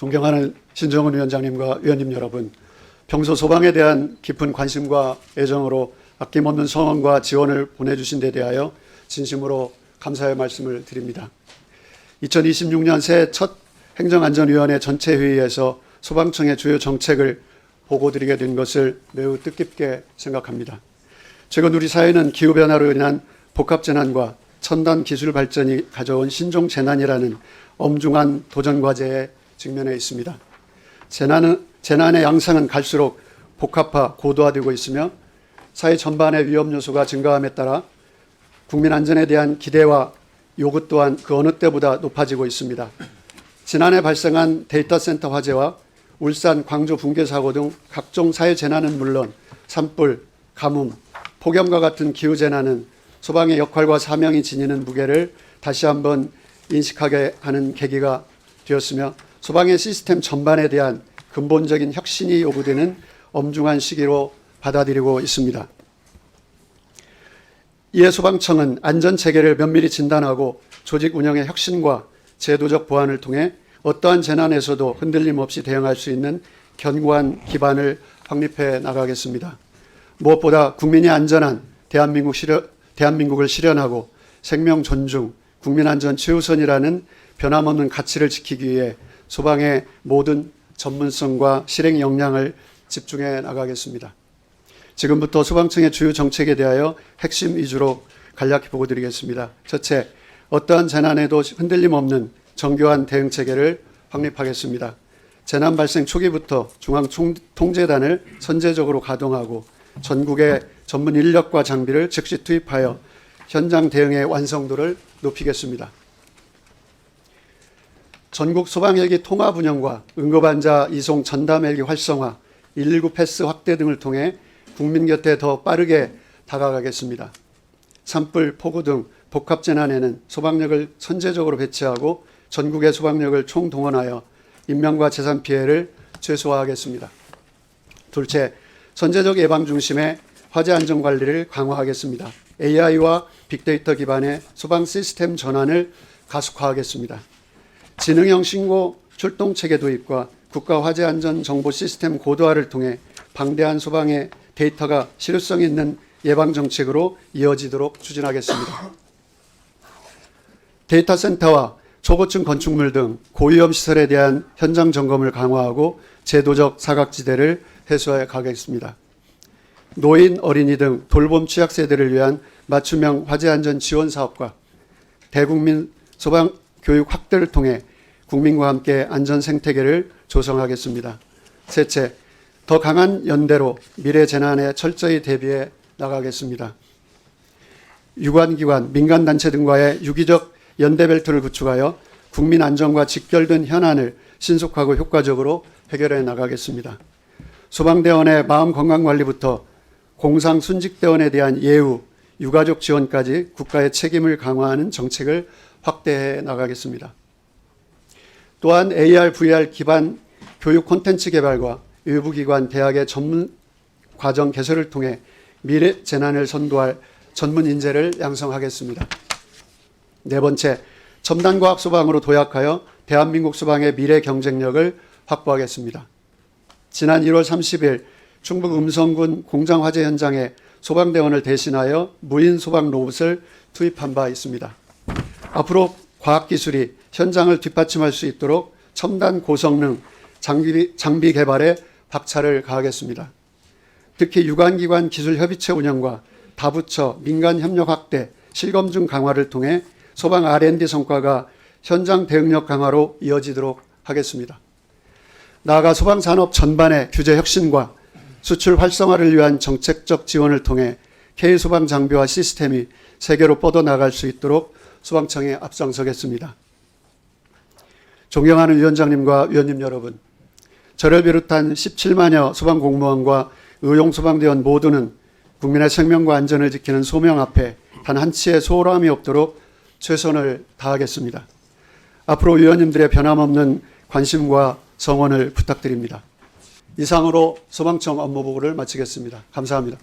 존경하는 신정은 위원장님과 위원님 여러분, 평소 소방에 대한 깊은 관심과 애정으로 아낌없는 성원과 지원을 보내주신 데 대하여 진심으로 감사의 말씀을 드립니다. 2026년 새해 첫 행정안전위원회 전체 회의에서 소방청의 주요 정책을 보고드리게 된 것을 매우 뜻깊게 생각합니다. 최근 우리 사회는 기후변화로 인한 복합재난과 첨단 기술 발전이 가져온 신종 재난이라는 엄중한 도전 과제에 직면해 있습니다. 재난은, 재난의 양상은 갈수록 복합화, 고도화되고 있으며 사회 전반의 위험 요소가 증가함에 따라 국민 안전에 대한 기대와 요구 또한 그 어느 때보다 높아지고 있습니다. 지난해 발생한 데이터 센터 화재와 울산, 광주 붕괴 사고 등 각종 사회 재난은 물론 산불, 가뭄, 폭염과 같은 기후 재난은 소방의 역할과 사명이 지니는 무게를 다시 한번 인식하게 하는 계기가 되었으며 소방의 시스템 전반에 대한 근본적인 혁신이 요구되는 엄중한 시기로 받아들이고 있습니다. 이에 소방청은 안전 체계를 면밀히 진단하고 조직 운영의 혁신과 제도적 보완을 통해 어떠한 재난에서도 흔들림 없이 대응할 수 있는 견고한 기반을 확립해 나가겠습니다. 무엇보다 국민이 안전한 대한민국 실현, 대한민국을 실현하고 생명 존중, 국민 안전 최우선이라는 변함없는 가치를 지키기 위해 소방의 모든 전문성과 실행 역량을 집중해 나가겠습니다. 지금부터 소방청의 주요 정책에 대하여 핵심 위주로 간략히 보고 드리겠습니다. 첫째, 어떠한 재난에도 흔들림 없는 정교한 대응 체계를 확립하겠습니다. 재난 발생 초기부터 중앙 통제단을 선제적으로 가동하고 전국의 전문 인력과 장비를 즉시 투입하여 현장 대응의 완성도를 높이겠습니다. 전국 소방헬기 통합 운영과 응급환자 이송 전담 헬기 활성화, 119 패스 확대 등을 통해 국민 곁에 더 빠르게 다가가겠습니다. 산불, 폭우 등 복합 재난에는 소방력을 선제적으로 배치하고 전국의 소방력을 총동원하여 인명과 재산 피해를 최소화하겠습니다. 둘째, 선제적 예방 중심의 화재 안전 관리를 강화하겠습니다. AI와 빅데이터 기반의 소방 시스템 전환을 가속화하겠습니다. 지능형 신고 출동 체계 도입과 국가 화재 안전 정보 시스템 고도화를 통해 방대한 소방의 데이터가 실효성 있는 예방 정책으로 이어지도록 추진하겠습니다. 데이터 센터와 초고층 건축물 등 고위험 시설에 대한 현장 점검을 강화하고 제도적 사각지대를 해소해 가겠습니다. 노인, 어린이 등 돌봄 취약 세대를 위한 맞춤형 화재 안전 지원 사업과 대국민 소방 교육 확대를 통해 국민과 함께 안전 생태계를 조성하겠습니다. 셋째, 더 강한 연대로 미래 재난에 철저히 대비해 나가겠습니다. 유관기관, 민간단체 등과의 유기적 연대 벨트를 구축하여 국민 안전과 직결된 현안을 신속하고 효과적으로 해결해 나가겠습니다. 소방대원의 마음 건강 관리부터 공상 순직대원에 대한 예우, 유가족 지원까지 국가의 책임을 강화하는 정책을 확대해 나가겠습니다. 또한 AR, VR 기반 교육 콘텐츠 개발과 일부 기관, 대학의 전문 과정 개설을 통해 미래 재난을 선도할 전문 인재를 양성하겠습니다. 네 번째, 첨단 과학 소방으로 도약하여 대한민국 소방의 미래 경쟁력을 확보하겠습니다. 지난 1월 30일 충북 음성군 공장 화재 현장에 소방대원을 대신하여 무인 소방 로봇을 투입한 바 있습니다. 앞으로 과학기술이 현장을 뒷받침할 수 있도록 첨단 고성능 장비, 장비 개발에 박차를 가하겠습니다. 특히 유관기관 기술 협의체 운영과 다부처 민간 협력 확대, 실검증 강화를 통해 소방 R&D 성과가 현장 대응력 강화로 이어지도록 하겠습니다. 나아가 소방 산업 전반의 규제 혁신과 수출 활성화를 위한 정책적 지원을 통해 K소방 장비와 시스템이 세계로 뻗어나갈 수 있도록 소방청에 앞장서겠습니다. 존경하는 위원장님과 위원님 여러분, 저를 비롯한 17만여 소방공무원과 의용소방대원 모두는 국민의 생명과 안전을 지키는 소명 앞에 단 한 치의 소홀함이 없도록 최선을 다하겠습니다. 앞으로 위원님들의 변함없는 관심과 성원을 부탁드립니다. 이상으로 소방청 업무 보고를 마치겠습니다. 감사합니다.